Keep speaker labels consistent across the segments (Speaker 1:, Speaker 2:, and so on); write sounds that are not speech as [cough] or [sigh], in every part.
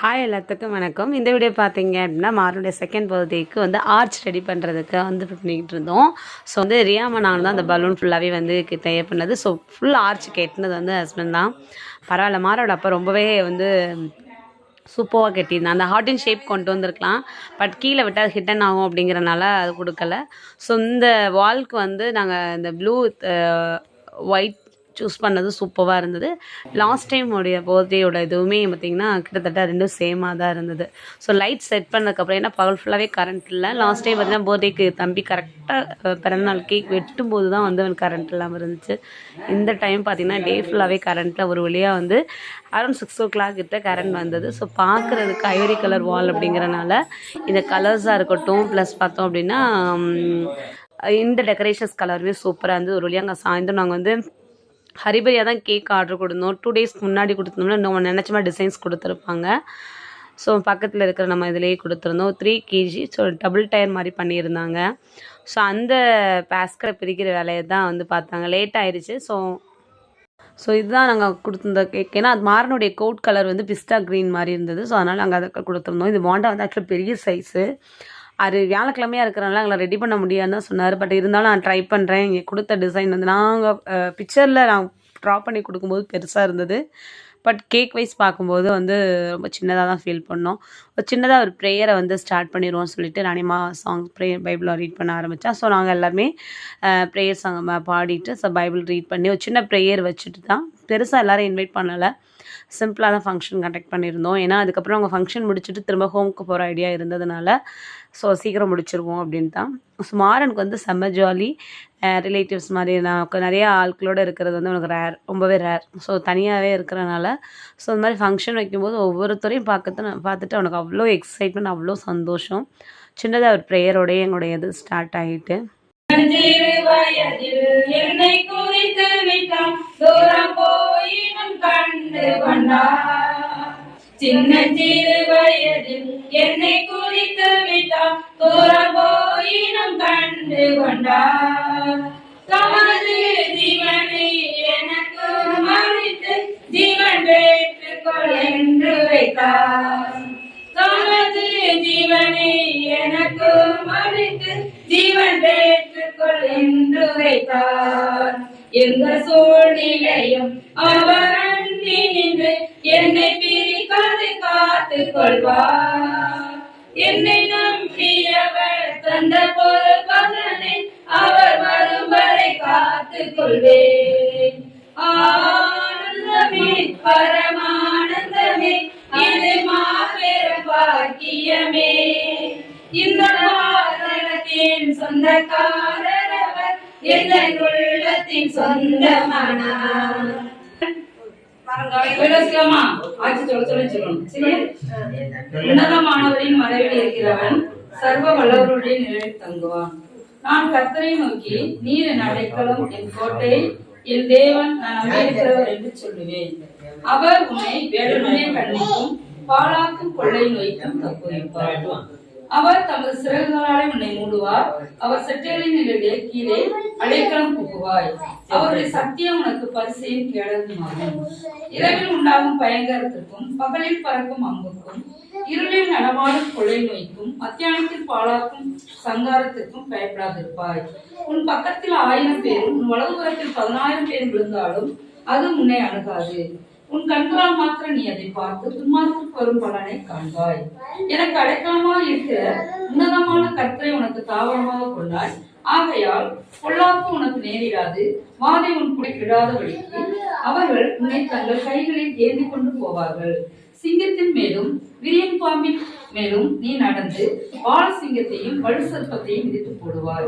Speaker 1: Hi எல்லாத்துக்கும் வணக்கம். இந்த வீடியோ பார்த்தீங்க அப்படின்னா மாருடைய செகண்ட் பர்த்டேக்கு வந்து ஆர்ச் ரெடி பண்ணுறதுக்கு வந்து பண்ணிக்கிட்டு இருந்தோம். ஸோ வந்து ரியாமா நாங்கள் தான் அந்த பலூன் ஃபுல்லாகவே வந்து தயார் பண்ணது. ஸோ ஃபுல் ஆர்ச் கேட்டினது வந்து ஹஸ்பண்ட் தான். பரவாயில்ல மாரோட அப்போ ரொம்பவே வந்து சூப்பராக கட்டியிருந்தேன். அந்த ஹார்டின் ஷேப் கொண்டு வந்திருக்கலாம். பட் கீழே விட்டால் ஹிட்டன் ஆகும் அப்படிங்கிறனால அது கொடுக்கல. ஸோ இந்த வால்க்கு வந்து நாங்கள் இந்த ப்ளூ ஒயிட் uh, சூஸ் பண்ணது சூப்பராக இருந்தது. லாஸ்ட் டைம் உடைய பர்த்டேயோட இதுவுமே பார்த்திங்கன்னா கிட்டத்தட்ட ரெண்டும் சேமாக தான் இருந்தது. ஸோ லைட் செட் பண்ணதுக்கப்புறம் ஏன்னா பகல் ஃபுல்லாகவே கரண்ட் இல்லை. லாஸ்ட் டைம் பார்த்தீங்கன்னா பர்த்டேக்கு தம்பி கரெக்டாக பிறந்தநாள் கேக் வெட்டும்போது தான் வந்து அவன் கரண்ட் இல்லாமல் இருந்துச்சு. இந்த டைம் பார்த்திங்கன்னா டே ஃபுல்லாகவே கரண்ட்டில் ஒரு வழியாக வந்து அரௌண்ட் சிக்ஸ் ஓ கிளாக் கிட்ட கரண்ட் வந்தது. ஸோ பார்க்குறதுக்கு ஐவரி கலர் வால் அப்படிங்கிறனால இந்த கலர்ஸாக இருக்கட்டும் ப்ளஸ் பார்த்தோம் அப்படின்னா இந்த டெக்கரேஷன்ஸ் கலருமே சூப்பராக இருந்தது. ஒரு வழியாக அங்கே சாயந்தரம் நாங்கள் வந்து ஹரிபரியாக தான் கேக் ஆர்டர் கொடுத்தோம். டூ டேஸ்க்கு முன்னாடி கொடுத்தோம்னா நம்ம நினச்ச மாதிரி டிசைன்ஸ் கொடுத்துருப்பாங்க. ஸோ பக்கத்தில் இருக்கிற நம்ம இதிலேயே கொடுத்துருந்தோம். Three KG so double tier மாதிரி பண்ணியிருந்தாங்க. ஸோ அந்த பேஸ்கரை பிரிக்கிற வேலையை தான் வந்து பார்த்தாங்க. லேட் ஆயிடுச்சு ஸோ ஸோ இதுதான் நாங்கள் கொடுத்துருந்த கேக் ஏன்னா அது மாறனுடைய கோட் கலர் வந்து பிஸ்டா க்ரீன் மாதிரி இருந்தது. ஸோ அதனால் நாங்கள் அதை கொடுத்துருந்தோம். இது போண்டா வந்து ஆக்சுவலாக பெரிய சைஸு அது வியாழக்கிழமையாக இருக்கிறனால எங்களை ரெடி பண்ண முடியாதுன்னு தான் சொன்னார். பட் இருந்தாலும் நான் ட்ரை பண்ணுறேன் இங்கே கொடுத்த டிசைன் வந்து நாங்கள் பிக்சரில் நான் ட்ரா பண்ணி கொடுக்கும்போது பெருசாக இருந்தது. பட் கேக் வைஸ் பார்க்கும்போது வந்து ரொம்ப சின்னதாக தான் ஃபீல் பண்ணோம். ஒரு சின்னதாக ஒரு ப்ரேயரை வந்து ஸ்டார்ட் பண்ணிடுவோம்னு சொல்லிட்டு நானிமா சாங் ப்ரேயர் பைபிளை ரீட் பண்ண ஆரம்பித்தேன் ஸோ நாங்கள் எல்லாருமே ப்ரேயர் சாங் பாடிட்டு ஸோ பைபிள் ரீட் பண்ணி ஒரு சின்ன ப்ரேயர் வச்சுட்டு தான் பெருசாக எல்லோரும் இன்வைட் பண்ணலை. சிம்பிளாக தான் ஃபங்க்ஷன் கண்டக்ட் பண்ணியிருந்தோம். ஏன்னா அதுக்கப்புறம் அவங்க ஃபங்க்ஷன் முடிச்சுட்டு திரும்ப ஹோமுக்கு போகிற ஐடியா இருந்ததுனால ஸோ சீக்கிரம் முடிச்சிருவோம் அப்படின்னு தான். ஸோ மாறனுக்கு வந்து செம்ம ஜாலி ரிலேட்டிவ்ஸ் மாதிரி நான் நிறைய ஆட்களோடு இருக்கிறது வந்து உனக்கு ரேர் ரொம்பவே ரேர் ஸோ தனியாகவே இருக்கிறனால ஸோ இந்த மாதிரி ஃபங்க்ஷன் வைக்கும்போது ஒவ்வொருத்தரையும் பார்க்கறது பார்த்துட்டு அவனுக்கு அவ்வளோ எக்ஸைட்மெண்ட் அவ்வளோ சந்தோஷம். சின்னதாக ஒரு ப்ரேயரோடய எங்களுடைய இது ஸ்டார்ட் ஆகிட்டு
Speaker 2: என்னை குறித்து விட்டான் தூரம் போயினும் கண்டு கொண்டார். சின்ன சிறு வயதில் என்னை குறித்து விட்டான் தூரம் போயினும் கண்டு கொண்டார். தமது ஜீவனை எனக்கு மறித்து ஜீவன் பெற்றுக்கொள் என்று வைத்தார். தமது ஜீவனை எனக்கு மறித்து ஜீவன் பெற்றுக்கொள் என்று வைத்தார். எந்த சூழ்நிலையும் அவர் அன்பி நின்று என்னை பிரிக்காது காத்து கொள்வார் என்னை நம்பியவர் தந்த பொரு பலனை அவர் வரும் வரை காத்து கொள்வேன் ஆனந்தமே பரமானந்தமே இது மாபெரும் பாக்கியமே. இந்த சொந்தக்கார சொந்தக்காரர் உள்ளத்தின் உன்னதமானவரின் மறைவில் இருக்கிறவன் சர்வ வல்லவருடைய நிலையில் தங்குவான். நான் கர்த்தரை நோக்கி நீர் என் அடைக்கலம் என் கோட்டை என் தேவன் நான் அமைக்கிறவர் என்று சொல்லுவேன். அவர் உன்னை வேடனுடைய கண்ணிக்கும் பாலாக்கும் கொள்ளை நோய்க்கும் தப்புவிப்பார். அவர் தமது சிறகுகளாலே உன்னை மூடுவார். அவர் செட்டைகளின் நிலையிலே கீழே அடைக்கலம் புகுவாய் அவருடைய சத்தியம் உனக்கு பரிசையும் கேடகமாகும். இரவில் உண்டாகும் பயங்கரத்திற்கும் பகலில் பறக்கும் அம்புக்கும் இருளில் நடமாடும் கொள்ளை நோய்க்கும் மத்தியானத்தில் பாழாக்கும் சங்காரத்திற்கும் பயப்படாதிருப்பாய். உன் பக்கத்தில் ஆயிரம் பேரும் உன் வலதுபுறத்தில் பதினாயிரம் பேர் விழுந்தாலும் அது உன்னை அணுகாது. உன் கண்களால் மாத்திர நீ அதை பார்த்து துன்மார்க்கு வரும் பலனை காண்பாய். எனக்கு அடைக்கலமாக இருக்கிற உன்னதமான கற்றை உனக்கு தாவரமாக கொண்டாய். ஆகையால் பொல்லாப்பு உனக்கு நேரிடாது வாதை உன் குடி விடாதபடிக்கு அவர்கள் உன்னை தங்கள் கைகளில் ஏந்தி கொண்டு போவார்கள். சிங்கத்தின் மேலும் விரியன் பாம்பின் மேலும் நீ நடந்து வால் சிங்கத்தையும் வலு சர்ப்பத்தையும் மிதித்து போடுவார்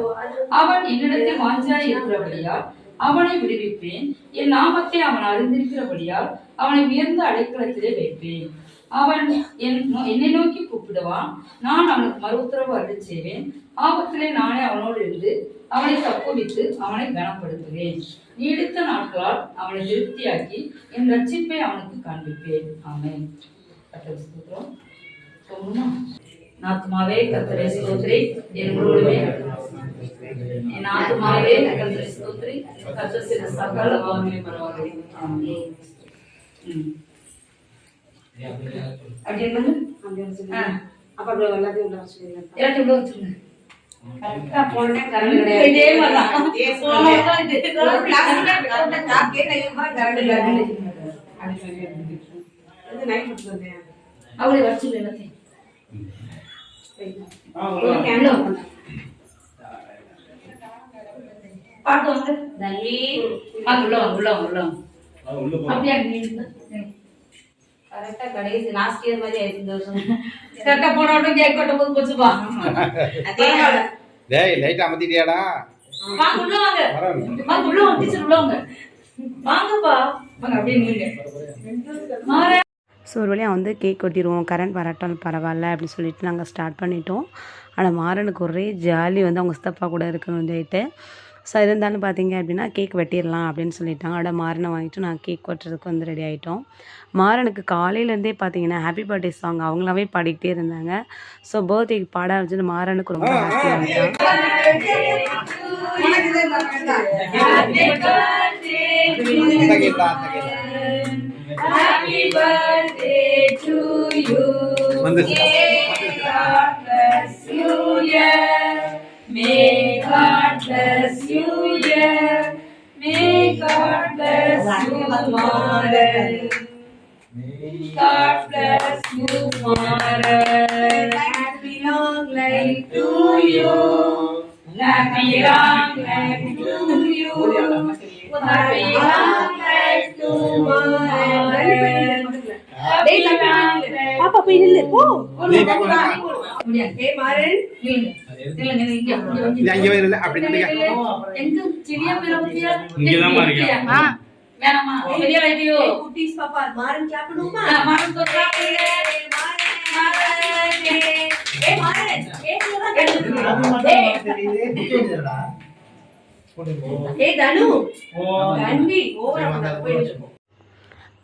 Speaker 2: அவன் என்னிடத்தில் வாஞ்சாய் இருக்கிறபடியால் அவனை விடுவிப்பேன். என் நாமத்தை அவன் அறிந்திருக்கிறபடியால் அவனை உயர்ந்த அடைக்கலத்திலே வைப்பேன். அவன் என்னை நோக்கி கூப்பிடுவான். நான் அவனுக்கு மறு உத்தரவு அருள் செய்வேன். ஆபத்திலே நானே அவனோடு இருந்து அவனை தப்புவித்து அவனை கனப்படுத்துவேன். நீடித்த நாட்களால் அவனை திருப்தியாக்கி என் ரட்சிப்பை அவனுக்கு காண்பிப்பேன். ஆமென்? நாத்துமாவே கர்த்தரை ஸ்தோத்திரி என் முழுவதுமே என் ஆத்துமாவே கர்த்தரை ஸ்தோத்திரி கர்த்தர் செய்த சகல வாமே பரவாயில்லை ஆமென் ம். அப்படி என்னங்க
Speaker 1: அப்படி வச்சுக்கோங்க.
Speaker 2: ஆ.
Speaker 1: அப்ப அப்படி எல்லாத்தையும் உள்ள வச்சுக்கோங்க.
Speaker 2: எல்லாத்தையும் உள்ள வச்சிருங்க
Speaker 1: கரெக்டா போன time current கிடையாது.
Speaker 2: இதே மாதிரிதான். போன வாரம் பாட்டு வாங்க நல்லி வாங்க உள்ள வாங்க உள்ள வாங்க உள்ள வாங்க அப்படியே.
Speaker 1: கரெக்டா கடைசி லாஸ்ட் இயர் மாதிரி ஆயிடுச்சு இந்த வருஷம்.
Speaker 2: கரெக்டா போன வட்டம் கேக் வெட்டும் போது போச்சுப்பா. [laughs]
Speaker 3: டேய் லைட் அமர்த்திட்டியாடா
Speaker 2: வாங்க உள்ள வாங்க. வாங்க உள்ள வாங்க டீச்சர் உள்ள வாங்க. வாங்கப்பா. வாங்க அப்படியே நில்லுங்க. மாற.
Speaker 1: ஸோ ஒரு வழியாக வந்து கேக் கொட்டிடுவோம் கரண்ட் வரட்டாலும் பரவாயில்ல அப்படின்னு சொல்லிட்டு நாங்கள் ஸ்டார்ட் பண்ணிட்டோம். ஆனால் மாறனுக்கு ஒரே ஜாலி வந்து அவங்க சித்தப்பா கூட இருக்கணும் சொல்லிட்டு ஸோ இருந்தாலும் பார்த்தீங்க அப்படின்னா கேக் வெட்டிடலாம் அப்படின்னு சொல்லிட்டாங்க. அட மாறனை வாங்கிட்டு நான் கேக் வெட்டுறதுக்கு வந்து ரெடி ஆகிட்டோம் மாறனுக்கு காலையிலேருந்தே பார்த்தீங்கன்னா ஹாப்பி பர்த்டே சாங் அவங்களாவே பாடிக்கிட்டே இருந்தாங்க. ஸோ பர்த்டேக்கு பாட வச்சுட்டு மாறனுக்கு ரொம்ப ஹாப்பி ஆகிட்டான்
Speaker 3: அந்த கேட்டா அந்த கேட்டா
Speaker 2: Happy birthday to you.
Speaker 3: வந்து
Speaker 2: May God bless you, yeah. May God bless you, yeah. May God bless you, Mother. Mother. Happy long life to you. Happy long life to you. Happy long life to Mother. Happy long life.
Speaker 1: பாப்பா போய் நில்லு போ
Speaker 3: நீ
Speaker 2: முடியாது. இங்க வந்து
Speaker 3: இது அங்கே வரல அப்படி நில்லுங்க.
Speaker 2: எங்க சிறிய பிள்ளை பத்தியா?
Speaker 3: இங்கதாம்மா இருக்கா?
Speaker 2: ஆ. வேணாம்மா பெரிய வைத்தியோ
Speaker 4: குட்டீஸ் பாப்பா மாறன் கிளாப் பண்ணுவோமா
Speaker 2: ஆ, மாறன் தொட்டா பிள்ளை.
Speaker 4: ஏய் மாறன் ஏய் தனு கண்டி ஓவரா போயிட்டு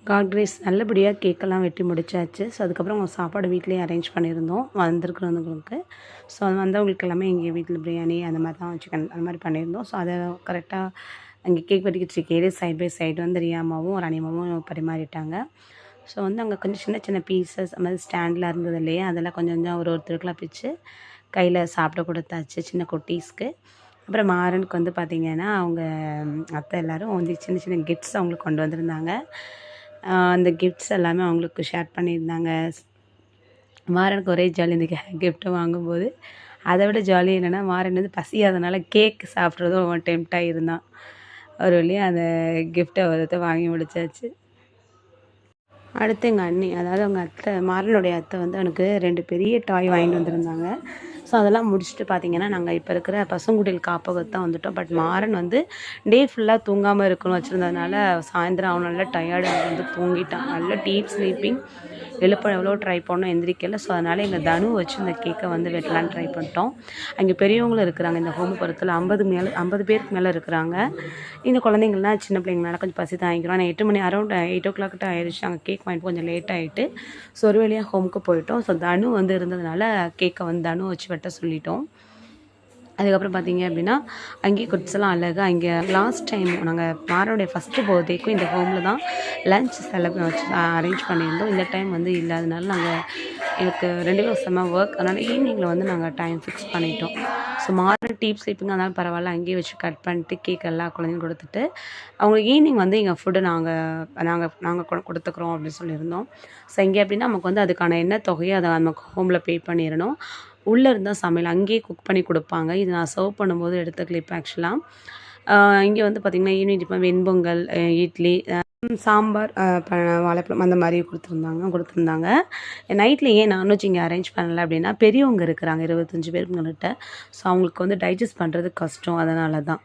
Speaker 1: காட் கிரேஸ் நல்லபடியாக கேக்கெல்லாம் வெட்டி முடிச்சாச்சு. ஸோ அதுக்கப்புறம் அவங்க சாப்பாடு வீட்லேயே அரேஞ்ச் பண்ணியிருந்தோம். வந்திருக்கிறவங்களுக்கு. ஸோ அது வந்தவங்களுக்கு எல்லாமே எங்கள் வீட்டில் பிரியாணி அந்த மாதிரி தான் சிக்கன் அந்த மாதிரி பண்ணியிருந்தோம். ஸோ அதை கரெக்டாக அங்கே கேக் வெட்டிக்கிட்டு இருக்கையிலே சைட் பை சைடு வந்து ரியாமாவும் ரணிமாவும் பரிமாறிட்டாங்க. ஸோ வந்து அங்கே கொஞ்சம் சின்ன சின்ன பீசஸ் அது மாதிரி ஸ்டாண்டில் இருந்தது இல்லையா? அதெல்லாம் கொஞ்சம் கொஞ்சம் ஒரு ஒருத்தருக்குலாம் பிச்சு கையில் சாப்பிட கொடுத்தாச்சு சின்ன குட்டீஸ்க்கு. அப்புறம் மாறனுக்கு வந்து பார்த்திங்கன்னா அவங்க அத்தை எல்லாரும் வந்து சின்ன சின்ன கிஃப்ட்ஸ் அவங்களுக்கு கொண்டு வந்திருந்தாங்க. அந்த கிஃப்ட்ஸ் எல்லாமே அவங்களுக்கு ஷேர் பண்ணியிருந்தாங்க. மாறனுக்கு ஒரே ஜாலி இந்த கிஃப்ட்டை [laughs] வாங்கும்போது. அதை விட ஜாலி என்னென்னா மாறன் வந்து பசியாதனால கேக் சாப்பிட்றதும் அவன் டெம்ட்டாக இருந்தான். ஒரு வழியாக அந்த கிஃப்ட்டை ஒருத்த வாங்கி முடிச்சாச்சு. அடுத்து எங்கள் அண்ணி அதாவது அவங்க அத்தை மாறனுடைய அத்தை வந்து எனக்கு ரெண்டு பெரிய டாய் வாங்கிட்டு வந்திருந்தாங்க. ஸோ அதெல்லாம் முடிச்சுட்டு பார்த்தீங்கன்னா நாங்கள் இப்போ இருக்கிற பசுங்குடில் காப்பகத்து தான் வந்துட்டோம். பட் மாறன் வந்து டே ஃபுல்லாக தூங்காமல் இருக்கணும் வச்சுருந்ததுனால சாயந்தரம் அவன் நல்லா டயர்டு வந்து தூங்கிட்டான். நல்ல டீப் ஸ்லீப்பிங் எழுப்ப எவ்வளோ ட்ரை பண்ணோம் எந்திரிக்கல. ஸோ அதனால் எங்கள் தனு வச்சு இந்த கேக்கை வந்து வெட்டலான்னு ட்ரை பண்ணிட்டோம். அங்கே பெரியவங்களும் இருக்கிறாங்க. இந்த ஹோமபுரத்தில் ஐம்பது மேலே ஐம்பது பேருக்கு மேலே இருக்கிறாங்க. இந்த குழந்தைங்கள்லாம் சின்ன பிள்ளைங்களால கொஞ்சம் பசி தாங்கிக்கிறோம். ஆனால் எட்டு மணி அரௌண்ட் எயிட் ஓ கிளாக்கிட்ட ஆயிடுச்சு. அங்கே கேக் அப்பாயின்ட் கொஞ்சம் லேட் ஆகிட்டு ஸோ ஒரு வழியாக ஹோமுக்கு போயிட்டோம். ஸோ தனு வந்து இருந்ததுனால கேக்கை வந்து தனு வச்சு வெட்ட சொல்லிட்டோம். அதுக்கப்புறம் பார்த்தீங்க அப்படின்னா அங்கேயே குட்ஸ்லாம் அழகு அழகாக அங்கே லாஸ்ட் டைம் நாங்கள் மாரோடைய ஃபஸ்ட்டு பர்த்டேக்கும் இந்த ஹோமில் தான் லன்ச் செலவு வச்சு அரேஞ்ச் பண்ணியிருந்தோம். இந்த டைம் வந்து இல்லாதனால நாங்கள் எனக்கு ரெண்டு பேரும் செம்ம ஒர்க் அதனால் ஈவினிங்கில் வந்து நாங்கள் டைம் ஃபிக்ஸ் பண்ணிட்டோம். ஸோ மார்னிங் டீப் ஸ்லீப்பிங் அதனால் பரவாயில்ல. அங்கேயே வச்சு கட் பண்ணிட்டு கேக் எல்லா குழந்தையும் கொடுத்துட்டு அவங்க ஈவினிங் வந்து எங்கள் ஃபுட்டு நாங்கள் நாங்கள் நாங்கள் கொடுத்துக்குறோம் அப்படின்னு சொல்லியிருந்தோம். ஸோ இங்கே அப்படின்னா நமக்கு வந்து அதுக்கான என்ன தொகையோ அதை நமக்கு ஹோமில் பே பண்ணிடணும். உள்ளே இருந்தால் சமையல் அங்கேயே குக் பண்ணி கொடுப்பாங்க. இது நான் சர்வ் பண்ணும்போது எடுத்த கிளிப் ஆக்சுவலாக இங்கே வந்து பார்த்திங்கன்னா ஈவினிங் இப்போ வெண்பொங்கல் இட்லி சாம்பார் வாழைப்பழம் அந்த மாதிரி கொடுத்துருந்தாங்க கொடுத்துருந்தாங்க. நைட்டில் ஏன் நான்வெஜ் இங்கே அரேஞ்ச் பண்ணலை அப்படின்னா பெரியவங்க இருக்கிறாங்க இருபத்தஞ்சி பேருங்கள்கிட்ட ஸோ அவங்களுக்கு வந்து டைஜஸ்ட் பண்ணுறது கஷ்டம் அதனால தான்